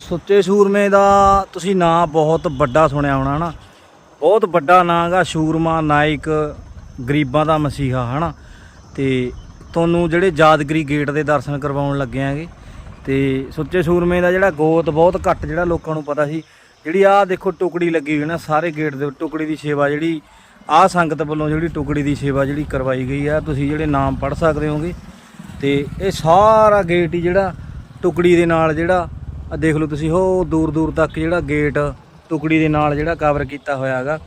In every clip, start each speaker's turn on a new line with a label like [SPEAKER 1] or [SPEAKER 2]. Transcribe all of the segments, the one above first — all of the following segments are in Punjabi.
[SPEAKER 1] ਸੁੱਚੇ ਸੂਰਮੇ ਦਾ ਤੁਸੀਂ ਨਾਂ ਬਹੁਤ ਵੱਡਾ ਸੁਣਿਆ ਹੋਣਾ, ਹਨਾ? ਬਹੁਤ ਵੱਡਾ ਨਾਂ ਗਾ ਸੂਰਮਾ, ਨਾਇਕ, ਗਰੀਬਾਂ ਦਾ ਮਸੀਹਾ, ਹਨਾ? ਤੇ ਤੁਹਾਨੂੰ ਜਿਹੜੇ ਯਾਦਗਰੀ ਗੇਟ ਦੇ ਦਰਸ਼ਨ ਕਰਵਾਉਣ ਲੱਗੇ ਆਂਗੇ, ਤੇ ਸੁੱਚੇ ਸੂਰਮੇ ਦਾ ਜਿਹੜਾ ਗੋਤ ਬਹੁਤ ਘੱਟ ਜਿਹੜਾ ਲੋਕਾਂ ਨੂੰ ਪਤਾ ਸੀ, ਜਿਹੜੀ ਆਹ ਦੇਖੋ ਟੁਕੜੀ ਲੱਗੀ ਹੋਈ ਨਾ, ਸਾਰੇ ਗੇਟ ਦੇ ਟੁਕੜੀ ਦੀ ਸੇਵਾ ਜਿਹੜੀ, ਆਹ ਸੰਗਤ ਵੱਲੋਂ ਜਿਹੜੀ ਟੁਕੜੀ ਦੀ ਸੇਵਾ ਜਿਹੜੀ ਕਰਵਾਈ ਗਈ ਆ, ਤੁਸੀਂ ਜਿਹੜੇ ਨਾਮ ਪੜ੍ਹ ਸਕਦੇ ਹੋਗੇ, ਤੇ ਇਹ ਸਾਰਾ ਗੇਟ ਹੀ ਜਿਹੜਾ ਟੁਕੜੀ ਦੇ ਨਾਲ ਜਿਹੜਾ ਆ ਦੇਖ ਲਓ ਤੁਸੀਂ ਉਹ ਦੂਰ ਦੂਰ ਤੱਕ ਜਿਹੜਾ ਗੇਟ ਟੁਕੜੀ ਦੇ ਨਾਲ ਜਿਹੜਾ ਕਵਰ ਕੀਤਾ ਹੋਇਆ ਹੈਗਾ।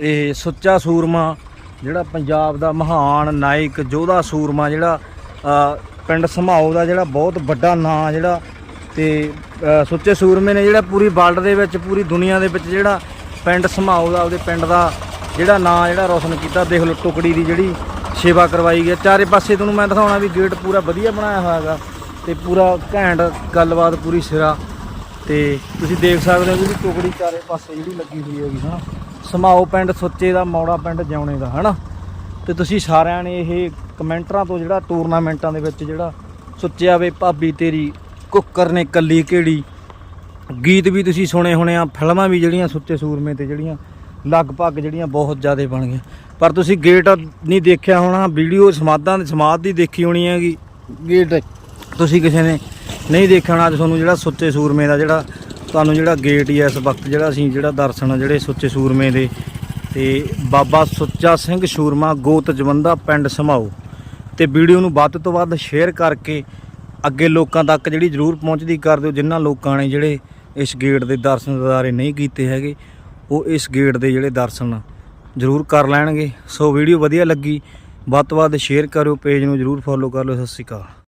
[SPEAKER 1] ਇਹ ਸੁੱਚਾ ਸੂਰਮਾ, ਜਿਹੜਾ ਪੰਜਾਬ ਦਾ ਮਹਾਨ ਨਾਇਕ ਯੋਧਾ ਸੂਰਮਾ ਜਿਹੜਾ ਪਿੰਡ ਸਮਾਓ ਦਾ ਜਿਹੜਾ ਬਹੁਤ ਵੱਡਾ ਨਾਂ ਜਿਹੜਾ, ਤੇ ਸੁੱਚੇ ਸੂਰਮੇ ਨੇ ਜਿਹੜਾ ਪੂਰੀ ਵਰਲਡ ਦੇ ਵਿੱਚ, ਪੂਰੀ ਦੁਨੀਆ ਦੇ ਵਿੱਚ ਜਿਹੜਾ ਪਿੰਡ ਸਮਾਓ ਦਾ, ਉਹਦੇ ਪਿੰਡ ਦਾ ਜਿਹੜਾ ਨਾਂ ਜਿਹੜਾ ਰੋਸ਼ਨ ਕੀਤਾ। ਦੇਖ ਲਓ ਟੁਕੜੀ ਦੀ ਜਿਹੜੀ ਸੇਵਾ ਕਰਵਾਈ ਗਈ ਚਾਰੇ ਪਾਸੇ ਤੁਹਾਨੂੰ ਮੈਂ ਦਿਖਾਉਣਾ ਵੀ ਗੇਟ ਪੂਰਾ ਵਧੀਆ ਬਣਾਇਆ ਹੋਇਆ ਹੈਗਾ। ਤੇ ਪੂਰਾ ਘੈਂਟ ਗੱਲਬਾਤ, ਪੂਰੀ ਸਿਰਾ। ਤੇ ਤੁਸੀਂ ਦੇਖ ਸਕਦੇ ਹੋ ਵੀ ਟੁਕੜੀ ਚਾਰੇ ਪਾਸੇ ਜਿਹੜੀ ਲੱਗੀ ਹੋਈ ਹੈਗੀ, ਹਨਾ। ਸਮਾਓ ਪਿੰਡ, ਸੁੱਚੇ ਦਾ, ਮੌੜਾ ਪਿੰਡ, ਜਿਉਣੇ ਦਾ, ਹਨਾ। ਤੇ ਤੁਸੀਂ ਸਾਰਿਆਂ ਨੇ ਇਹ ਕਮੈਂਟਰਾਂ ਤੋਂ ਜਿਹੜਾ ਟੂਰਨਾਮੈਂਟਾਂ ਦੇ ਵਿੱਚ ਜਿਹੜਾ ਸੁੱਚਿਆ ਵੇ ਭਾਬੀ ਤੇਰੀ, ਕੁੱਕਰ ਨੇ ਕੱਲੀ ਕਿਹੜੀ ਗੀਤ ਵੀ ਤੁਸੀਂ ਸੁਣੇ ਹੋਣੇ ਆ, ਫਿਲਮਾਂ ਵੀ ਜਿਹੜੀਆਂ ਸੁੱਚੇ ਸੂਰਮੇ ਤੇ ਜਿਹੜੀਆਂ ਲਗਭਗ ਜਿਹੜੀਆਂ ਬਹੁਤ ਜ਼ਿਆਦਾ ਬਣ ਗਈਆਂ। ਪਰ ਤੁਸੀਂ ਗੇਟ ਨਹੀਂ ਦੇਖਿਆ ਹੋਣਾ, ਵੀਡੀਓ ਸਮਾਦਾਂ ਦੀ ਸਮਾਦ ਦੀ ਦੇਖੀ ਹੋਣੀ ਹੈਗੀ, ਗੇਟ। ਤੁਸੀਂ ਕਿਸੇ ਨੇ ਨਹੀਂ ਦੇਖਿਆ ਹੋਣਾ, ਅੱਜ ਤੁਹਾਨੂੰ ਜਿਹੜਾ ਸੁੱਚੇ ਸੂਰਮੇ ਦਾ ਜਿਹੜਾ, ਤੁਹਾਨੂੰ ਜਿਹੜਾ ਗੇਟ ਹੀ ਆ ਇਸ ਵਕਤ ਜਿਹੜਾ ਅਸੀਂ ਜਿਹੜਾ ਦਰਸ਼ਨ ਜਿਹੜੇ ਸੁੱਚੇ ਸੂਰਮੇ ਦੇ। ਤੇ ਬਾਬਾ ਸੁੱਚਾ ਸਿੰਘ ਸੂਰਮਾ ਗੋਤ ਜਵੰਦਾ ਪਿੰਡ ਸਮਾਓ ਤੇ ਵੀਡੀਓ ਨੂੰ ਵੱਧ ਤੋਂ ਵੱਧ ਸ਼ੇਅਰ ਕਰਕੇ ਅੱਗੇ ਲੋਕਾਂ ਤੱਕ ਜਿਹੜੀ ਜ਼ਰੂਰ ਪਹੁੰਚਦੀ ਕਰ ਦਿਓ ਜਿਨ੍ਹਾਂ ਲੋਕਾਂ ਨੇ ਜਿਹੜੇ ਇਸ ਗੇਟ ਦੇ ਦਰਸ਼ਨ ਦਿਦਾਰੇ ਨਹੀਂ ਕੀਤੇ ਹੈਗੇ, ਉਹ ਇਸ ਗੇਟ ਦੇ ਜਿਹੜੇ ਦਰਸ਼ਨ ਜ਼ਰੂਰ ਕਰ ਲੈਣਗੇ। ਸੋ ਵੀਡੀਓ ਵਧੀਆ ਲੱਗੀ, ਵੱਧ ਤੋਂ ਵੱਧ ਸ਼ੇਅਰ ਕਰਿਓ ਪੇਜ ਨੂੰ ਜ਼ਰੂਰ ਫੋਲੋ ਕਰ ਲਿਓ, ਸਤਿ ਸ਼੍ਰੀ ਅਕਾਲ।